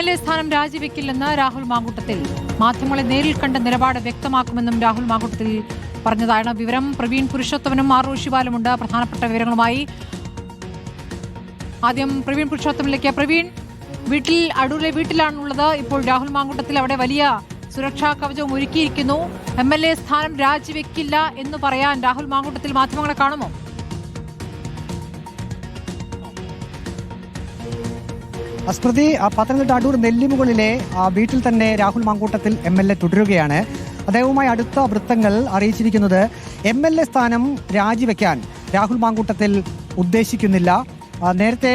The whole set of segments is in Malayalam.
എൽ എ സ്ഥാനം രാജിവെക്കില്ലെന്ന് രാഹുൽ മാങ്കൂട്ടത്തിൽ. മാധ്യമങ്ങളെ നേരിൽ കണ്ട നിലപാട് വ്യക്തമാക്കുമെന്നും രാഹുൽ മാങ്കൂട്ടത്തിൽ പറഞ്ഞതാണ്. വിവരം പ്രവീൺ പുരുഷോത്തമനും ആർ ഋഷിപാലുമുണ്ട് പ്രധാനപ്പെട്ട വിവരങ്ങളുമായി ആദ്യം പ്രവീൺ പുരുഷോത്തമനിലേക്ക്. പ്രവീൺ വീട്ടിൽ അടൂരിലെ വീട്ടിലാണുള്ളത്. ഇപ്പോൾ രാഹുൽ മാങ്കൂട്ടത്തിൽ അവിടെ വലിയ സുരക്ഷാ കവചവും ഒരുക്കിയിരിക്കുന്നു. എം എൽ എ സ്ഥാനം രാജിവെക്കില്ല എന്ന് പറയാൻ രാഹുൽ മാങ്കൂട്ടത്തിൽ മാധ്യമങ്ങളെ കാണുമോ? സ്മൃതി ആ, പത്തനംതിട്ട അടൂർ നെല്ലിമുകളിലെ വീട്ടിൽ തന്നെ Rahul Mamkootathil M L A തുടരുകയാണ്. അദ്ദേഹവുമായി അടുത്ത വൃത്തങ്ങൾ അറിയിച്ചിരിക്കുന്നത് എം എൽ എ സ്ഥാനം രാജിവെക്കാൻ രാഹുൽ മാങ്കൂട്ടത്തിൽ ഉദ്ദേശിക്കുന്നില്ല. നേരത്തെ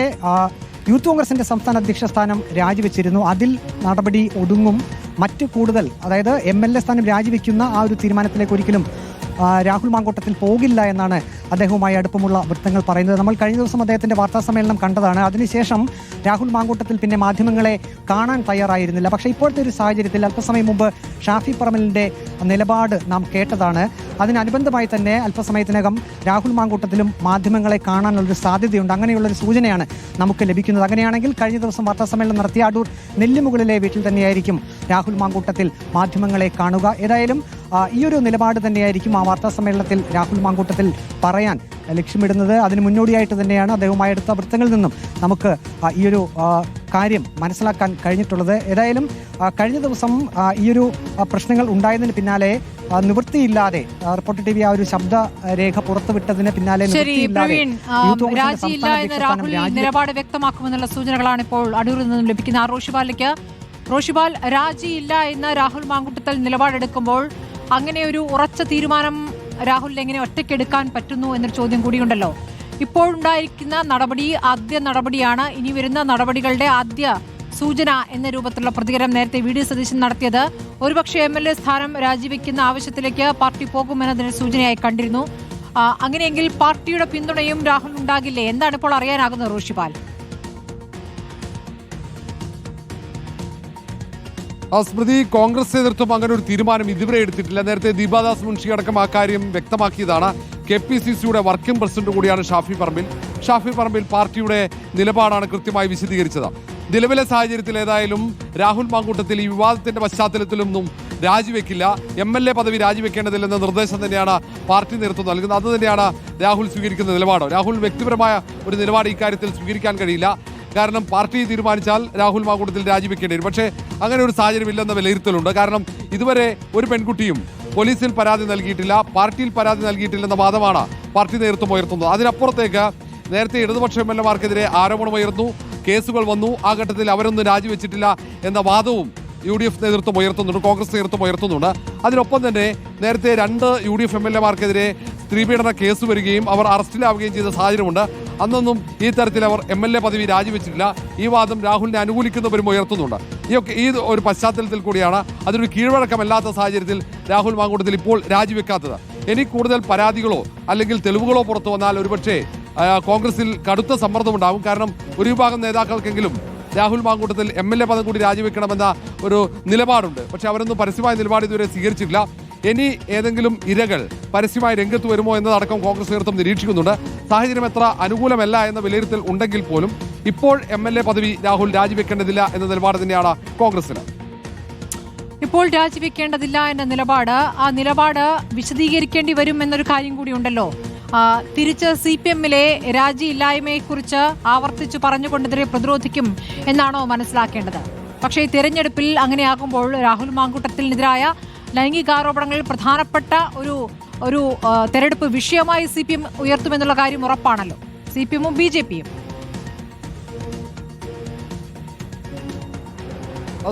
യൂത്ത് കോൺഗ്രസിന്റെ സംസ്ഥാന അധ്യക്ഷ സ്ഥാനം രാജിവെച്ചിരുന്നു. അതിൽ നടപടി ഒതുങ്ങും. മറ്റ് കൂടുതൽ അതായത് എം എൽ എ സ്ഥാനം രാജിവെക്കുന്ന ആ ഒരു തീരുമാനത്തിലേക്ക് ഒരിക്കലും രാഹുൽ മാങ്കോട്ടത്തിൽ പോകില്ല എന്നാണ് അദ്ദേഹവുമായി അടുപ്പമുള്ള വൃത്തങ്ങൾ പറയുന്നത്. നമ്മൾ കഴിഞ്ഞ ദിവസം അദ്ദേഹത്തിന്റെ വാർത്താ സമ്മേളനം കണ്ടതാണ്. അതിനുശേഷം രാഹുൽ മാങ്കോട്ടത്തിൽ പിന്നെ മാധ്യമങ്ങളെ കാണാൻ തയ്യാറായിരുന്നില്ല. പക്ഷേ ഇപ്പോഴത്തെ ഒരു സാഹചര്യത്തിൽ അല്പസമയം മുമ്പ് ഷാഫി പറമലിന്റെ നിലപാട് നാം കേട്ടതാണ്. അതിനനുബന്ധമായി തന്നെ അല്പസമയത്തിനകം രാഹുൽ മാങ്കൂട്ടത്തിലും മാധ്യമങ്ങളെ കാണാനുള്ളൊരു സാധ്യതയുണ്ട്. അങ്ങനെയുള്ളൊരു സൂചനയാണ് നമുക്ക് ലഭിക്കുന്നത്. അങ്ങനെയാണെങ്കിൽ കഴിഞ്ഞ ദിവസം വാർത്താ സമ്മേളനം നടത്തിയ അടൂർ നെല്ലിമുകളിലെ വീട്ടിൽ തന്നെയായിരിക്കും രാഹുൽ മാങ്കൂട്ടത്തിൽ മാധ്യമങ്ങളെ കാണുക. ഏതായാലും ഈ ഒരു നിലപാട് തന്നെയായിരിക്കും ആ വാർത്താ സമ്മേളനത്തിൽ രാഹുൽ മാങ്കൂട്ടത്തിൽ പറയാൻ ലക്ഷ്യമിടുന്നത്. അതിന് മുന്നോടിയായിട്ട് തന്നെയാണ് അദ്ദേഹവുമായി എടുത്ത വൃത്തങ്ങളിൽ നിന്നും നമുക്ക് ഈ ഒരു കാര്യം മനസ്സിലാക്കാൻ കഴിഞ്ഞിട്ടുള്ളത്. ഏതായാലും കഴിഞ്ഞ ദിവസം ഈ ഒരു പ്രശ്നങ്ങൾ ഉണ്ടായതിന് പിന്നാലെ നിവൃത്തിയില്ലാതെ റിപ്പോർട്ട് ടി വി ആ ഒരു ശബ്ദ രേഖ പുറത്തുവിട്ടതിന് പിന്നാലെ നിലപാട് വ്യക്തമാക്കുമെന്നുള്ള സൂചനകളാണ് ഇപ്പോൾ അടൂരിൽ നിന്നും ലഭിക്കുന്ന. ആ റോഷിപാലിലേക്ക് റോഷിപാൽ രാജിയില്ല എന്ന് രാഹുൽ മാങ്കുട്ടത്തിൽ നിലപാടെടുക്കുമ്പോൾ അങ്ങനെ ഒരു ഉറച്ച തീരുമാനം രാഹുലിന് എങ്ങനെ ഒറ്റയ്ക്കെടുക്കാൻ പറ്റുന്നു എന്നൊരു ചോദ്യം കൂടിയുണ്ടല്ലോ. ഇപ്പോഴുണ്ടായിരിക്കുന്ന നടപടി ആദ്യ നടപടിയാണ്. ഇനി വരുന്ന നടപടികളുടെ ആദ്യ സൂചന എന്ന രൂപത്തിലുള്ള പ്രതികരണം നേരത്തെ വി ഡി സതീശൻ നടത്തിയത്. ഒരുപക്ഷെ എം എൽ എ സ്ഥാനം രാജിവെക്കുന്ന ആവശ്യത്തിലേക്ക് പാർട്ടി പോകുമെന്നതിന് സൂചനയായി കണ്ടിരുന്നു. അങ്ങനെയെങ്കിൽ പാർട്ടിയുടെ പിന്തുണയും രാഹുൽ ഉണ്ടാകില്ലേ എന്താണ് ഇപ്പോൾ അറിയാനാകുന്നത് റോഷിപാൽ? സ്മൃതി കോൺഗ്രസ് നേതൃത്വം അങ്ങനെ ഒരു തീരുമാനം ഇതുവരെ എടുത്തിട്ടില്ല. നേരത്തെ ദീപാദാസ് മുൻഷി അടക്കം ആ കാര്യം വ്യക്തമാക്കിയതാണ്. കെ പി സി സിയുടെ വർക്കിംഗ് പ്രസിഡന്റ് കൂടിയാണ് ഷാഫി പറമ്പിൽ. ഷാഫി പറമ്പിൽ പാർട്ടിയുടെ നിലപാടാണ് കൃത്യമായി വിശദീകരിച്ചത്. നിലവിലെ സാഹചര്യത്തിൽ ഏതായാലും രാഹുൽ മാങ്കൂട്ടത്തിൽ ഈ വിവാദത്തിന്റെ പശ്ചാത്തലത്തിലൊന്നും രാജിവെക്കില്ല. എം എൽ എ പദവി രാജിവെക്കേണ്ടതില്ലെന്ന നിർദ്ദേശം തന്നെയാണ് പാർട്ടി നേതൃത്വം നൽകുന്നത്. അത് തന്നെയാണ് രാഹുൽ സ്വീകരിക്കുന്ന നിലപാട്. രാഹുൽ വ്യക്തിപരമായ ഒരു നിലപാട് ഇക്കാര്യത്തിൽ സ്വീകരിക്കാൻ കഴിയില്ല. കാരണം പാർട്ടി തീരുമാനിച്ചാൽ രാഹുൽ മാങ്കൂട്ടത്തിൽ രാജിവെക്കേണ്ടി വരും. പക്ഷേ അങ്ങനെ ഒരു സാഹചര്യം ഇല്ലെന്ന വിലയിരുത്തലുണ്ട്. കാരണം ഇതുവരെ ഒരു പെൺകുട്ടിയും പോലീസിൽ പരാതി നൽകിയിട്ടില്ല പാർട്ടിയിൽ പരാതി നൽകിയിട്ടില്ലെന്ന വാദമാണ് പാർട്ടി നേതൃത്വം ഉയർത്തുന്നത്. അതിനപ്പുറത്തേക്ക് നേരത്തെ ഇടതുപക്ഷ എം എൽ എമാർക്കെതിരെ ആരോപണം ഉയർന്നു കേസുകൾ വന്നു. ആ ഘട്ടത്തിൽ അവരൊന്നും രാജിവെച്ചിട്ടില്ല എന്ന വാദവും യു ഡി എഫ് നേതൃത്വം ഉയർത്തുന്നുണ്ട് കോൺഗ്രസ് നേതൃത്വം ഉയർത്തുന്നുണ്ട്. അതിനൊപ്പം തന്നെ നേരത്തെ രണ്ട് U D F M L എമാർക്കെതിരെ സ്ത്രീപീഡന കേസ് വരികയും അവർ അറസ്റ്റിലാവുകയും ചെയ്ത സാഹചര്യമുണ്ട്. അന്നൊന്നും ഈ തരത്തിൽ അവർ എം എൽ എ പദവി രാജിവെച്ചിട്ടില്ല. ഈ വാദം രാഹുലിനെ അനുകൂലിക്കുന്നവരും ഉയർത്തുന്നുണ്ട്. ഈ ഒക്കെ ഈ ഒരു പശ്ചാത്തലത്തിൽ കൂടിയാണ് അതൊരു കീഴ്വഴക്കമല്ലാത്ത സാഹചര്യത്തിൽ രാഹുൽ മാങ്കൂട്ടത്തിൽ ഇപ്പോൾ രാജിവെക്കാത്തത്. ഇനി കൂടുതൽ പരാതികളോ അല്ലെങ്കിൽ തെളിവുകളോ പുറത്തു വന്നാൽ ഒരുപക്ഷേ കോൺഗ്രസിൽ കടുത്ത സമ്മർദ്ദമുണ്ടാകും കാരണം ഒരു വിഭാഗം നേതാക്കൾക്കെങ്കിലും Rahul Mamkootathil M L A പദം കൂടി രാജിവെക്കണമെന്ന ഒരു നിലപാടുണ്ട്. പക്ഷെ അവരൊന്നും പരസ്യമായ നിലപാട് ഇതുവരെ സ്വീകരിച്ചിട്ടില്ല. ഇനി ഏതെങ്കിലും ഇരകൾ പരസ്യമായി രംഗത്ത് വരുമോ എന്നതടക്കം കോൺഗ്രസ് നേതൃത്വം നിരീക്ഷിക്കുന്നുണ്ട്. സാഹചര്യം എത്ര അനുകൂലമല്ല എന്ന വിലയിരുത്തൽ ഉണ്ടെങ്കിൽ പോലും ഇപ്പോൾ എം എൽ എ പദവി രാഹുൽ രാജിവെക്കേണ്ടതില്ല എന്ന നിലപാട് തന്നെയാണ് കോൺഗ്രസിന് ഇപ്പോൾ രാജിവെക്കേണ്ടതില്ല എന്ന നിലപാട് ആ നിലപാട് വിശദീകരിക്കേണ്ടി വരും എന്നൊരു കാര്യം കൂടി ഉണ്ടല്ലോ. തിരിച്ച് സി പി എമ്മിലെ രാജിയില്ലായ്മയെക്കുറിച്ച് ആവർത്തിച്ച് പറഞ്ഞുകൊണ്ടതിനെ പ്രതിരോധിക്കും എന്നാണോ മനസ്സിലാക്കേണ്ടത്? പക്ഷേ ഈ തിരഞ്ഞെടുപ്പിൽ അങ്ങനെയാകുമ്പോൾ രാഹുൽ മാങ്കൂട്ടത്തിനെതിരായ ലൈംഗികാരോപണങ്ങൾ പ്രധാനപ്പെട്ട ഒരു ഒരു തെരഞ്ഞെടുപ്പ് വിഷയമായി സി പി എം ഉയർത്തുമെന്നുള്ള കാര്യം ഉറപ്പാണല്ലോ. സി പി എമ്മും ബി ജെ പിയും.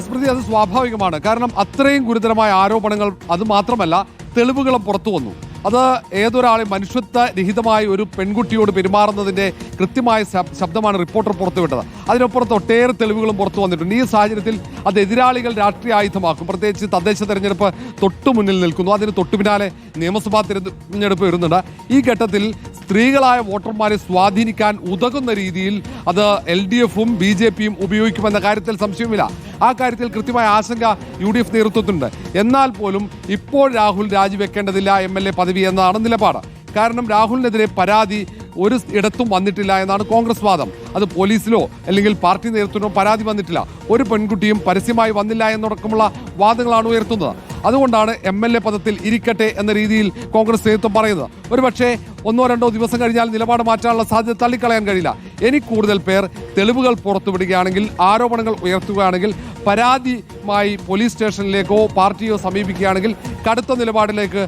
സ്മൃതി അത് സ്വാഭാവികമാണ്. കാരണം അത്രയും ഗുരുതരമായ ആരോപണങ്ങൾ അത് മാത്രമല്ല തെളിവുകളും പുറത്തു വന്നു. അത് ഏതൊരാളെ മനുഷ്യത്വ രഹിതമായ ഒരു പെൺകുട്ടിയോട് പെരുമാറുന്നതിന്റെ കൃത്യമായ ശബ്ദമാണ് റിപ്പോർട്ടർ പുറത്തുവിട്ടത്. അതിനപ്പുറത്ത് ഒട്ടേറെ തെളിവുകളും പുറത്തു വന്നിട്ടുണ്ട്. ഈ സാഹചര്യത്തിൽ അത് എതിരാളികൾ രാഷ്ട്രീയ ആയുധമാക്കും. പ്രത്യേകിച്ച് തദ്ദേശ തെരഞ്ഞെടുപ്പ് തൊട്ടു മുന്നിൽ നിൽക്കുന്നു. അതിന് തൊട്ടു പിന്നാലെ നിയമസഭാ തെരഞ്ഞെടുപ്പ് വരുന്നുണ്ട്. ഈ ഘട്ടത്തിൽ സ്ത്രീകളായ വോട്ടർമാരെ സ്വാധീനിക്കാൻ ഉതകുന്ന രീതിയിൽ അത് എൽ ഡി എഫും ബി ജെ പിയും ഉപയോഗിക്കുമെന്ന കാര്യത്തിൽ സംശയമില്ല ആ കാര്യത്തിൽ കൃത്യമായ ആശങ്ക യു ഡി എഫ് നേതൃത്വത്തിനുണ്ട്. എന്നാൽ പോലും ഇപ്പോൾ രാഹുൽ രാജിവെക്കേണ്ടതില്ല എം എൽ എ പദവി എന്നതാണ് നിലപാട്. കാരണം രാഹുലിനെതിരെ പരാതി ഒരു ഇടത്തും വന്നിട്ടില്ല എന്നാണ് കോൺഗ്രസ് വാദം. അത് പോലീസിലോ അല്ലെങ്കിൽ പാർട്ടി നേതൃത്വത്തിനോ പരാതി വന്നിട്ടില്ല. ഒരു പെൺകുട്ടിയും പരസ്യമായി വന്നില്ല എന്നടക്കമുള്ള വാദങ്ങളാണ് ഉയർത്തുന്നത്. അതുകൊണ്ടാണ് എം എൽ എ പദത്തിൽ ഇരിക്കട്ടെ എന്ന രീതിയിൽ കോൺഗ്രസ് നേതൃത്വം പറയുന്നത്. ഒരുപക്ഷെ ഒന്നോ രണ്ടോ ദിവസം കഴിഞ്ഞാൽ നിലപാട് മാറ്റാനുള്ള സാധ്യത തള്ളിക്കളയാൻ കഴിയില്ല. ഇനി കൂടുതൽ പേർ തെളിവുകൾ പുറത്തുവിടുകയാണെങ്കിൽ ആരോപണങ്ങൾ ഉയർത്തുകയാണെങ്കിൽ പരാതിയുമായി പോലീസ് സ്റ്റേഷനിലേക്കോ പാർട്ടിയോ സമീപിക്കുകയാണെങ്കിൽ കടുത്ത നിലപാടിലേക്ക്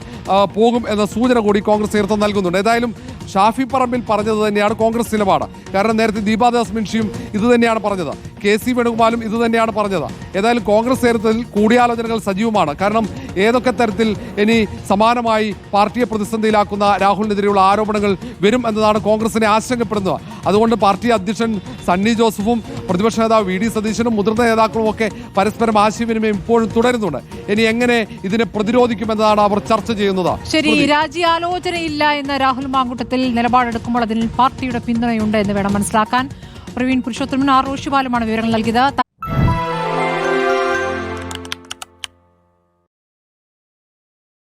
പോകും എന്ന സൂചന കൂടി കോൺഗ്രസ് നേതൃത്വം നൽകുന്നുണ്ട്. ഏതായാലും ഷാഫി പറമ്പിൽ പറഞ്ഞത് തന്നെയാണ് കോൺഗ്രസ് നിലപാട്. കാരണം നേരത്തെ ദീപാദാസ് മിൻഷിയും ഇത് തന്നെയാണ് പറഞ്ഞത്. കെ സി വേണുഗോപാലും ഇത് തന്നെയാണ് പറഞ്ഞത്. ഏതായാലും കോൺഗ്രസ് നേതൃത്വത്തിൽ കൂടിയാലോചനകൾ സജീവമാണ്. കാരണം ഏതൊക്കെ തരത്തിൽ ഇനി സമാനമായി പാർട്ടിയെ പ്രതിസന്ധിയിലാക്കുന്ന രാഹുലിനെതിരെയുള്ള ആരോപണങ്ങൾ വരും എന്നതാണ് കോൺഗ്രസിനെ ആശങ്കപ്പെടുന്നത്. അതുകൊണ്ട് പാർട്ടി അധ്യക്ഷൻ സണ്ണി ജോസഫും പ്രതിപക്ഷ നേതാവ് വി ഡി സതീശനും മുതിർന്ന നേതാക്കളും ഒക്കെ പരസ്പരം ആശയവിനിമയം ഇപ്പോഴും തുടരുന്നുണ്ട്. ഇനി എങ്ങനെ ഇതിനെ പ്രതിരോധിക്കുമെന്നതാണ് അവർ ചർച്ച ചെയ്യുന്നത്. ശരി രാജ്യാലോചനയില്ല എന്ന രാഹുൽ മാങ്കൂട്ടത്തിൽ നിലപാടെടുക്കുമ്പോൾ അതിൽ പാർട്ടിയുടെ പിന്തുണയുണ്ട് എന്ന് വേണം മനസ്സിലാക്കാൻ. പ്രവീൺ പുരുഷോത്തമൻ ആർ റോഷിപാലുമാണ് വിവരങ്ങൾ നൽകിയത്.